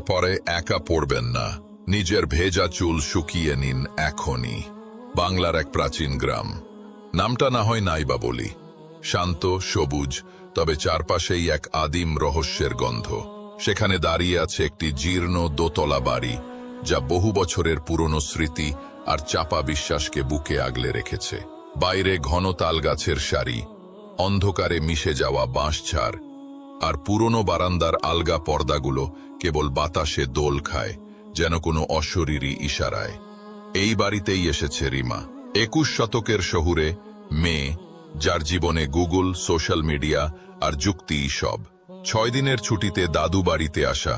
যাওয়ার পরে একা পড়বেন না। নিজের ভেজা চুল শুকিয়ে নিন এখনই। বাংলার এক প্রাচীন গ্রাম। নামটা না হয় নাইবা বলি। শান্ত, সবুজ, তবে চারপাশেই এক আদিম রহস্যের গন্ধ। সেখানে দাঁড়িয়ে আছে একটি জীর্ণ দোতলা বাড়ি, যা বহু বছরের পুরনো স্মৃতি আর চাপা বিশ্বাসকে বুকে আগলে রেখেছে। বাইরে ঘন তাল গাছের সারি, অন্ধকারে মিশে যাওয়া বাঁশঝাড় আর পুরনো বারান্দার আলগা পর্দাগুলো কেবল বাতাসে দোল খায়, যেন কোনো অশরীরী ইশারায়। এই বাড়িতেই এসেছে রিমা। একুশ শতকের শহুরে, মেয়ে, যার জীবনে গুগল, সোশ্যাল মিডিয়া আর যুক্তি সব। ছয় দিনের ছুটিতে দাদু বাড়িতে আসা,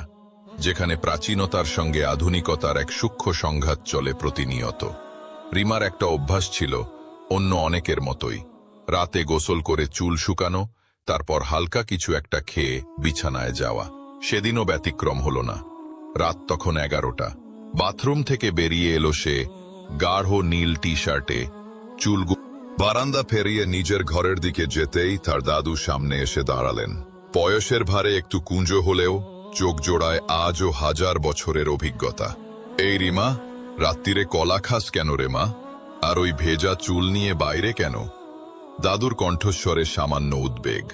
যেখানে প্রাচীনতার সঙ্গে আধুনিকতার এক সূক্ষ্ম সংঘাত চলে প্রতিনিয়ত। রিমার একটা অভ্যাস ছিল, অন্য অনেকের মতোই। রাতে গোসল করে চুল শুকানো, তারপর হালকা কিছু একটা খেয়ে বিছানায় যাওয়া। সেদিনও ব্যতিক্রম হল না। রাত তখন এগারোটা। বাথরুম থেকে বেরিয়ে এলো সে গাঢ় নীল টি শার্টে চুল বারান্দা ফেরিয়ে নিজের ঘরের দিকে যেতেই তার দাদু সামনে এসে দাঁড়ালেন। বয়সের ভারে একটু কুঞ্জ হলেও চোখ জোড়ায় আজও হাজার বছরের অভিজ্ঞতা। এই রিমা রাত্রিরে কলা খাস কেন রে মা? আর ওই ভেজা চুল নিয়ে বাইরে কেন? দাদুর কণ্ঠস্বরে সামান্য উদ্বেগ।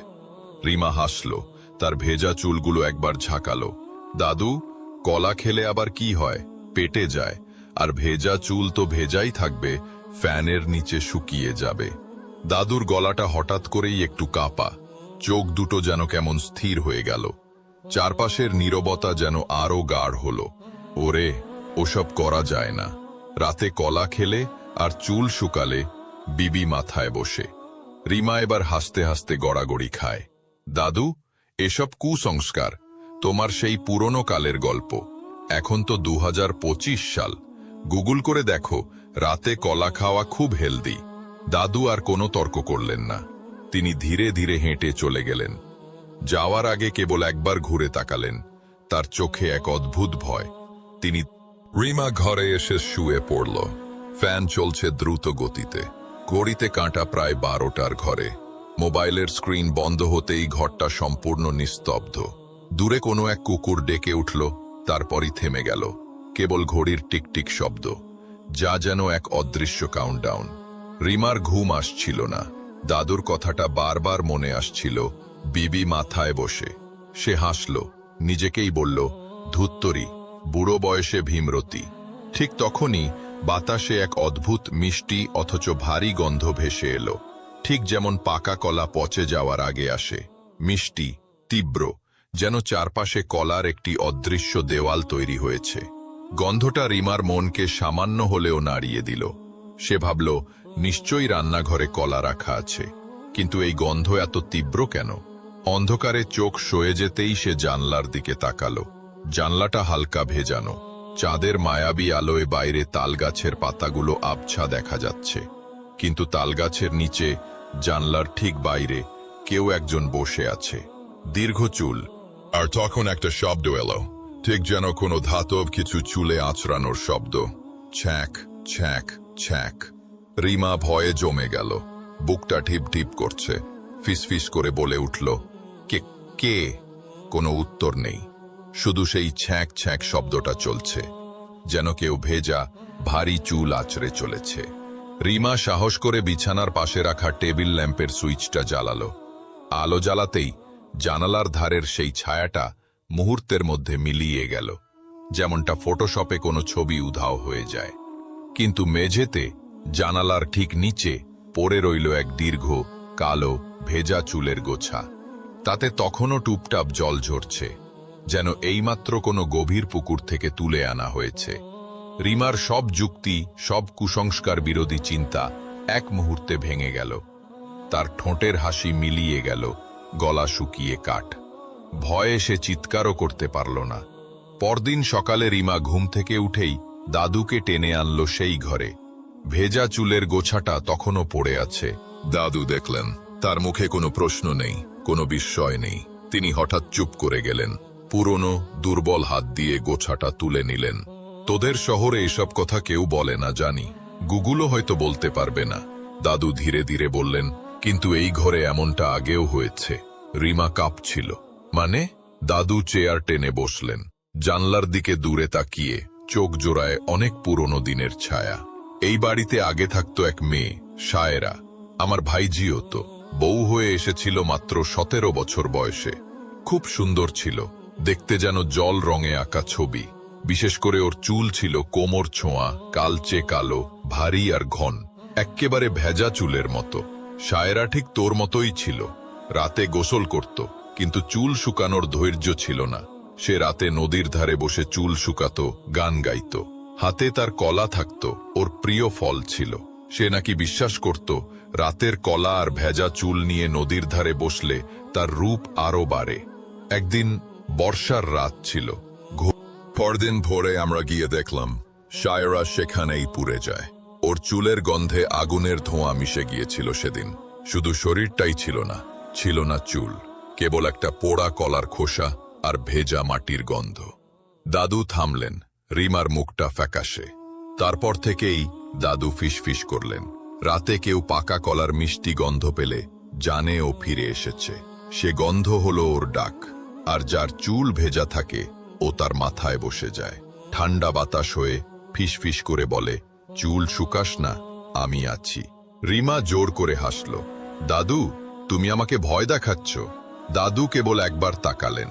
রিমা হাসল। তার ভেজা চুলগুলো একবার ঝাঁকালো। দাদু, কলা খেলে আবার কি হয়? পেটে যায়। আর ভেজা চুল তো ভেজাই থাকবে, ফ্যানের নিচে শুকিয়ে যাবে। দাদুর গলাটা হঠাৎ করেই একটু কাপা। চোখ দুটো যেন কেমন স্থির হয়ে গেল। চারপাশের নীরবতা যেন আরও গাঢ় হল। ওরে, ওসব করা যায় না। রাতে কলা খেলে আর চুল শুকালে বিবি মাথায় বসে। রিমা এবার হাসতে হাসতে গড়াগড়ি খায়। দাদু এসব কুসংস্কার, তোমার সেই পুরনো কালের গল্প। এখন তো দু হাজার পঁচিশ সাল। গুগল করে দেখো, রাতে কলা খাওয়া খুব হেলদি। দাদু আর কোনো তর্ক করলেন না। তিনি ধীরে ধীরে হেঁটে চলে গেলেন। যাওয়ার আগে কেবল একবার ঘুরে তাকালেন। তার চোখে এক অদ্ভুত ভয়। তিনি রিমা ঘরে এসে শুয়ে পড়ল। ফ্যান চলছে দ্রুত গতিতে। গড়িতে কাঁটা প্রায় বারোটার ঘরে। মোবাইলের স্ক্রিন বন্ধ হতেই ঘরটা সম্পূর্ণ নিস্তব্ধ। দূরে কোনো এক কুকুর ডেকে উঠল, তারপরই থেমে গেল। কেবল ঘড়ির টিকটিক শব্দ, যা যেন এক অদৃশ্য কাউন্টডাউন রিমার ঘুম আসছিল না। দাদুর কথাটা বারবার মনে আসছিল, বিবি মাথায় বসে। সে হাসল, নিজেকেই বলল, ধুত্তরি, বুড়ো বয়সে ভীমরতি। ঠিক তখনই বাতাসে এক অদ্ভুত মিষ্টি অথচ ভারী গন্ধ ভেসে এলো। ঠিক যেমন পাকা কলা পচে যাওয়ার আগে আসে, মিষ্টি, তীব্র, যেন চারপাশে কলার একটি অদৃশ্য দেওয়াল তৈরি হয়েছে। গন্ধটা রিমার মনকে সামান্য হলেও নাড়িয়ে দিল। সে ভাবল, নিশ্চয়ই রান্নাঘরে কলা রাখা আছে, কিন্তু এই গন্ধ এত তীব্র কেন? অন্ধকারে চোখ সয়ে যেতেই সে জানলার দিকে তাকালো। জানলাটা হালকা ভেজানো। চাঁদের মায়াবী আলোয় বাইরে তালগাছের পাতাগুলো আবছা দেখা যাচ্ছে। কিন্তু তালগাছের নিচে জানলার ঠিক বাইরে কেউ একজন বসে আছে। দীর্ঘ চুল। আর তখন একটা শব্দ এলো। ঠিক যেন কোনো ধাতব কিছু চুলে আঁচড়ানোর শব্দ। ছ্যাঁক ছ্যাঁক ছ্যাঁক। রিমা ভয়ে জমে গেল। বুকটা ঠিপ ঠিপ করছে। ফিসফিস করে বলে উঠল, কে কে? কোনো উত্তর নেই। শুধু সেই ছ্যাঁক ছ্যাঁক শব্দটা চলছে। যেন কেউ ভেজা, ভারী চুল আছড়ে চলেছে। রিমা সাহস করে বিছানার পাশে রাখা টেবিল ল্যাম্পের সুইচটা জ্বালালো। আলো জ্বালাতেই জানালার ধারের সেই ছায়াটা মুহূর্তের মধ্যে মিলিয়ে গেল, যেমনটা ফটোশপে কোনো ছবি উধাও হয়ে যায়। কিন্তু মেঝেতে জানালার ঠিক নিচে পড়ে রইল এক দীর্ঘ, কালো, ভেজা চুলের গোছা। তাতে তখনও টুপটাপ জল ঝরছে, যেন এইমাত্র কোনো গভীর পুকুর থেকে তুলে আনা হয়েছে। রিমার সব যুক্তি, সব কুসংস্কার বিরোধী চিন্তা এক মুহূর্তে ভেঙে গেল। তার ঠোঁটের হাসি মিলিয়ে গেল, গলা শুকিয়ে কাঠ। ভয়ে সে চিৎকারও করতে পারল না। পরদিন সকালে রিমা ঘুম থেকে উঠেই দাদুকে টেনে আনলো সেই ঘরে। ভেজা চুলের গোছাটা তখনও পড়ে আছে। দাদু দেখলেন, তার মুখে কোনো প্রশ্ন নেই, কোনো বিস্ময় নেই। তিনি হঠাৎ চুপ করে গেলেন, পুরনো, দুর্বল হাত দিয়ে গোছাটা তুলে নিলেন। তোদের শহরে এসব কথা কেউ বলে না, জানি। গুগলও হয়তো বলতে পারবে না। দাদু ধীরে ধীরে বললেন, কিন্তু এই ঘরে এমনটা আগেও হয়েছে। রিমা কাঁপছিল। মানে? দাদু চেয়ার টেনে বসলেন। জানলার দিকে দূরে তাকিয়ে চোখ জোড়ায় অনেক পুরনো দিনের ছায়া। এই বাড়িতে আগে থাকতো এক মেয়ে, সায়রা। আমার ভাইজিও তো। বউ হয়ে এসেছিল মাত্র সতেরো বছর বয়সে। খুব সুন্দর ছিল। দেখতে যেন জল রঙে আঁকা ছবি। বিশেষ করে ওর চুল ছিল কোমর ছোঁয়া, কালচে কালো, ভারী আর ঘন, এক্কেবারে ভেজা চুলের মতো। সায়রা ঠিক তোর মতোই ছিল। রাতে গোসল করত, কিন্তু চুল শুকানোর ধৈর্য ছিল না। সে রাতে নদীর ধারে বসে চুল শুকাত, গান গাইত। হাতে তার কলা থাকত, ওর প্রিয় ফল ছিল। সে নাকি বিশ্বাস করত, রাতের কলা আর ভেজা চুল নিয়ে নদীর ধারে বসলে তার রূপ আরও বাড়ে। একদিন বর্ষার রাত ছিল। পরদিন ভোরে আমরা গিয়ে দেখলাম সায়রা সেখানেই পুড়ে যায়। ওর চুলের গন্ধে আগুনের ধোঁয়া মিশে গিয়েছিল সেদিন। শুধু শরীরটাই ছিল না ছিল না চুল, কেবল একটা পোড়া কলার খোসা আর ভেজা মাটির গন্ধ। দাদু থামলেন, রিমার মুখটা ফ্যাকাশে। তারপর থেকেই দাদু ফিসফিস করলেন। রাতে কেউ পাকা কলার মিষ্টি গন্ধ পেলে জানে ও ফিরে এসেছে। সে গন্ধ হলো ওর ডাক, আর যার চুল ভেজা থাকে ও তার মাথায় বসে যায়। ঠান্ডা বাতাস হয়ে ফিসফিস করে বলে, চুল শুকাস না, আমি আছি। রিমা জোর করে হাসল, দাদু, তুমি আমাকে ভয় দেখাচ্ছ। দাদু কেবল একবার তাকালেন,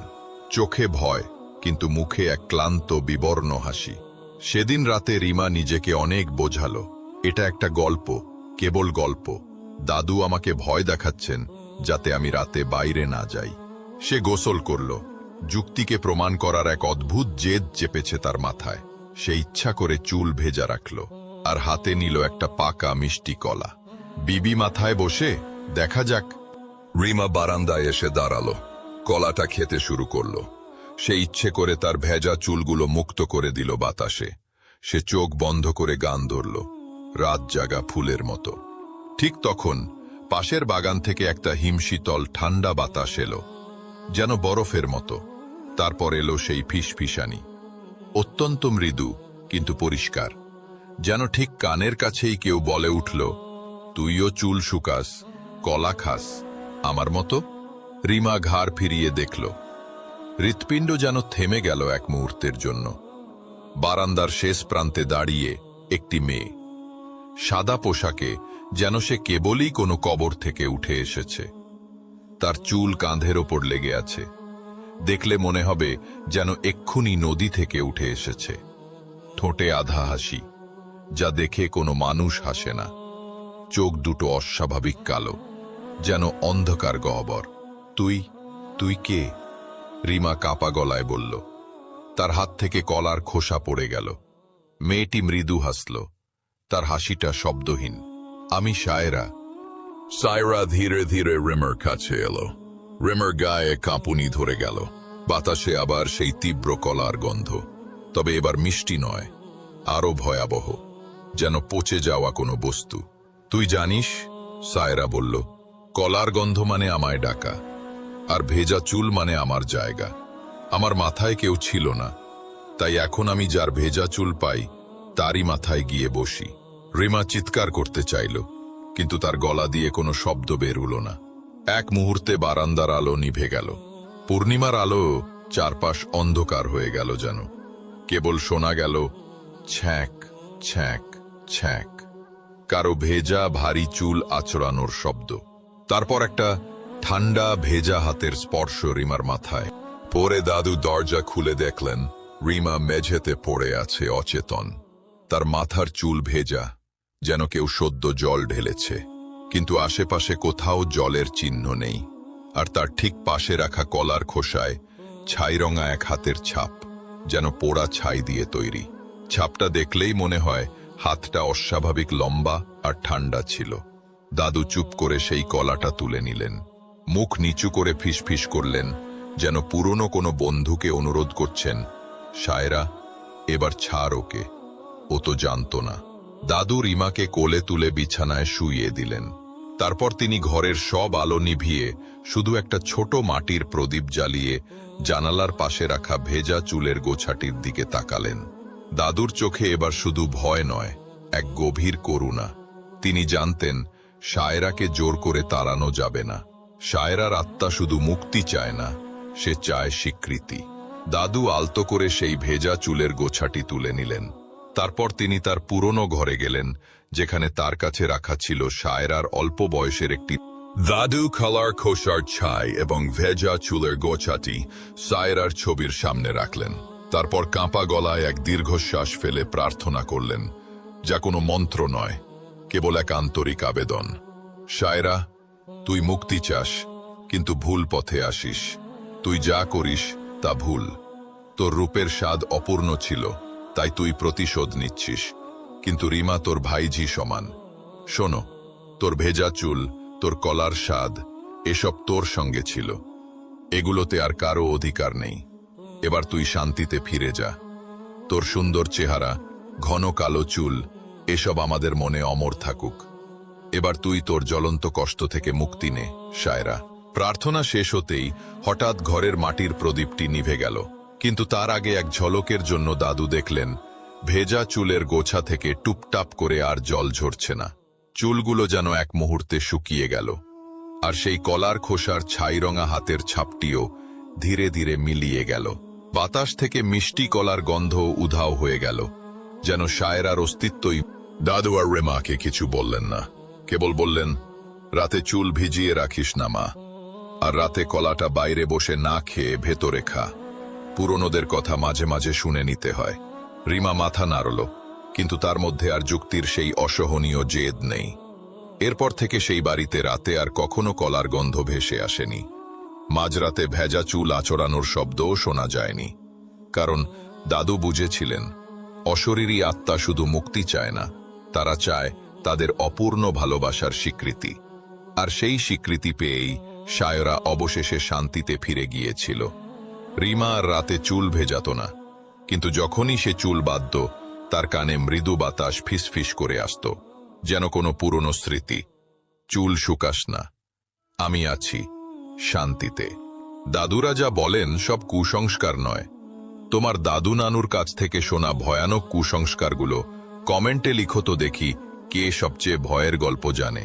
চোখে ভয়, কিন্তু মুখে এক ক্লান্ত, বিবর্ণ হাসি। সেদিন রাতে রিমা নিজেকে অনেক বোঝালো, এটা একটা গল্প, কেবল গল্প। দাদু আমাকে ভয় দেখাচ্ছেন, যাতে আমি রাতে বাইরে না যাই। সে গোসল করল যুক্তিকে প্রমাণ করার এক অদ্ভুত জেদ চেপেছে তার মাথায়। সে ইচ্ছা করে চুল ভেজা রাখল, আর হাতে নিল একটা পাকা মিষ্টি কলা। বিবি মাথায় বসে, দেখা যাক। রিমা বারান্দায় এসে দাঁড়াল, কলাটা খেতে শুরু করল। সে ইচ্ছে করে তার ভেজা চুলগুলো মুক্ত করে দিল বাতাসে। সে চোখ বন্ধ করে গান ধরল, রাত জাগা ফুলের মতো। ঠিক তখন, পাশের বাগান থেকে একটা হিমশীতল ঠান্ডা বাতাস এলো। যেন বরফের মতো। তারপর এলো সেই ফিসফিসানি। অত্যন্ত মৃদু, কিন্তু পরিষ্কার। যেন ঠিক কানের কাছেই কেউ বলে উঠল, তুইও চুল শুকাস, কলা খাস, আমার মতো? রিমা ঘাড় ফিরিয়ে দেখল। হৃৎপিণ্ড যেন থেমে গেল এক মুহূর্তের জন্য। বারান্দার শেষ প্রান্তে দাঁড়িয়ে একটি মেয়ে। সাদা পোশাকে যেন সে কেবলই কোনো কবর থেকে উঠে এসেছে। তার চুল কাঁধের ওপর লেগে আছে। দেখলে মনে হবে যেন এক্ষুনি নদী থেকে উঠে এসেছে। ঠোঁটে আধা হাসি, যা দেখে কোনো মানুষ হাসে না। চোখ দুটো অস্বাভাবিক কালো, যেন অন্ধকার গহ্বর। তুই তুই কে? রিমা কাপা গলায় বলল। তার হাত থেকে কলার খোসা পড়ে গেল। মেয়েটি মৃদু হাসল। তার হাসিটা শব্দহীন। আমি সায়রা সায়রা ধীরে ধীরে রিমার কাছে এলো। রিমার গায়ে কাঁপুনি ধরে গেল। বাতাসে আবার সেই তীব্র কলার গন্ধ। তবে এবার মিষ্টি নয়, আরও ভয়াবহ, যেন পচে যাওয়া কোনো বস্তু। তুই জানিস সায়রা বলল, কলার গন্ধ মানে আমায় ডাকা, আর ভেজা চুল মানে আমার জায়গা। আমার মাথায় কেউ ছিল না, তাই এখন আমি যার ভেজা চুল পাই, তারই মাথায় গিয়ে বসি। রিমা চিৎকার করতে চাইল কিন্তু তার গলা দিয়ে কোনো শব্দ বের হলো না। এক মুহূর্তে বারান্দার আলো নিভে গেল। পূর্ণিমার আলো চারপাশ অন্ধকার হয়ে গেল যেন। কেবল শোনা গেল, ছ্যাঁক ছ্যাঁক ছ্যাঁক। কারও ভেজা ভারী চুল আচড়ানোর শব্দ। তারপর একটা ঠান্ডা, ভেজা হাতের স্পর্শ রিমার মাথায়। পরে দাদু দরজা খুলে দেখলেন, রিমা মেঝেতে পড়ে আছে অচেতন। তার মাথার চুল ভেজা। যেন কেউ সদ্য জল ঢেলেছে, কিন্তু আশেপাশে কোথাও জলের চিহ্ন নেই, আর তার ঠিক পাশে রাখা কলার খোসায় ছাইরঙা এক হাতের ছাপ, যেন পোড়া ছাই দিয়ে তৈরি। ছাপটা দেখলেই মনে হয় হাতটা অস্বাভাবিক লম্বা আর ঠান্ডা ছিল। দাদু চুপ করে সেই কলাটা তুলে নিলেন। মুখ নিচু করে ফিসফিস করলেন, যেন পুরনো কোনো বন্ধুকে অনুরোধ করছেন, সায়রা, এবার ছাড় ওকে, ও তো জানত না। দাদু রিমাকে কোলে তুলে বিছানায় শুইয়ে দিলেন। তারপর তিনি ঘরের সব আলো নিভিয়ে শুধু একটা ছোট মাটির প্রদীপ জ্বালিয়ে জানালার পাশে রাখা ভেজা চুলের গোছাটির দিকে তাকালেন। দাদুর চোখে এবার শুধু ভয় নয়, এক গভীর করুণা। তিনি জানতেন সায়রাকে জোর করে তাড়ানো যাবে না। সায়রার আত্মা শুধু মুক্তি চায় না, সে চায় স্বীকৃতি। দাদু আলতো করে সেই ভেজা চুলের গোছাটি তুলে নিলেন। তারপর তিনি তার পুরনো ঘরে গেলেন, যেখানে তার কাছে রাখা ছিল সায়রার অল্প বয়সের একটি দাদু কালার খোসার ছাই এবং ভেজা চুলের গোছাটি সায়রার ছবির সামনে রাখলেন। তারপর কাঁপা গলায় এক দীর্ঘশ্বাস ফেলে প্রার্থনা করলেন, যা কোনো মন্ত্র নয়, কেবল এক আন্তরিক আবেদন। সায়রা তুই মুক্তি চাস, কিন্তু ভুল পথে আসিস। তুই যা করিস তা ভুল। তোর রূপের স্বাদ অপূর্ণ ছিল। তাই তুই প্রতিশোধ নিচ্ছিস। কিন্তু রিমা তোর ভাইঝি সমান। শোনো, তোর ভেজা চুল, তোর কলার স্বাদ, এসব তোর সঙ্গে ছিল। এগুলোতে আর কারও অধিকার নেই। এবার তুই শান্তিতে ফিরে যা। তোর সুন্দর চেহারা, ঘন কালো চুল, এসব আমাদের মনে অমর থাকুক। এবার তুই তোর জ্বলন্ত কষ্ট থেকে মুক্তি নে, সায়রা। প্রার্থনা শেষ হতেই হঠাৎ ঘরের মাটির প্রদীপটি নিভে গেল। কিন্তু তার আগে এক ঝলকের জন্য দাদু দেখলেন, ভেজা চুলের গোছা থেকে টুপটাপ করে আর জল ঝরছে না। চুলগুলো যেন এক মুহূর্তে শুকিয়ে গেল, আর সেই কলার খোসার ছাইরঙা হাতের ছাপটিও ধীরে ধীরে মিলিয়ে গেল। বাতাস থেকে মিষ্টি কলার গন্ধ উধাও হয়ে গেল, যেন শায়রার অস্তিত্বই দাদু আর রেমাকে কিছু বললেন না। কেবল বললেন, রাতে চুল ভিজিয়ে রাখিস না মা, আর রাতে কলাটা বাইরে বসে না খেয়ে ভেতরে খা। পুরনোদের কথা মাঝে মাঝে শুনে নিতে হয়। রিমা মাথা নাড়ল, কিন্তু তার মধ্যে আর যুক্তির সেই অসহনীয় জেদ নেই। এরপর থেকে সেই বাড়িতে রাতে আর কখনো কলার গন্ধ ভেসে আসেনি। মাঝরাতে ভেজা চুল আচড়ানোর শব্দও শোনা যায়নি। কারণ দাদু বুঝেছিলেন, অশরীরী আত্মা শুধু মুক্তি চায় না, তারা চায় তাদের অপূর্ণ ভালোবাসার স্বীকৃতি। আর সেই স্বীকৃতি পেয়েই সায়রা অবশেষে শান্তিতে ফিরে গিয়েছিল। রিমা আর রাতে চুল ভেজাত না, কিন্তু যখনই সে চুল বাঁধত, তার কানে মৃদু বাতাস ফিসফিস করে আসত, যেন কোনো পুরনো স্মৃতি। চুল শুকাস না। আমি আছি শান্তিতে। দাদুরা যা বলেন সব কুসংস্কার নয়। তোমার দাদু নানুর কাছ থেকে শোনা ভয়ানক কুসংস্কারগুলো কমেন্টে লিখো তো দেখি কে সবচেয়ে ভয়ের গল্প জানে।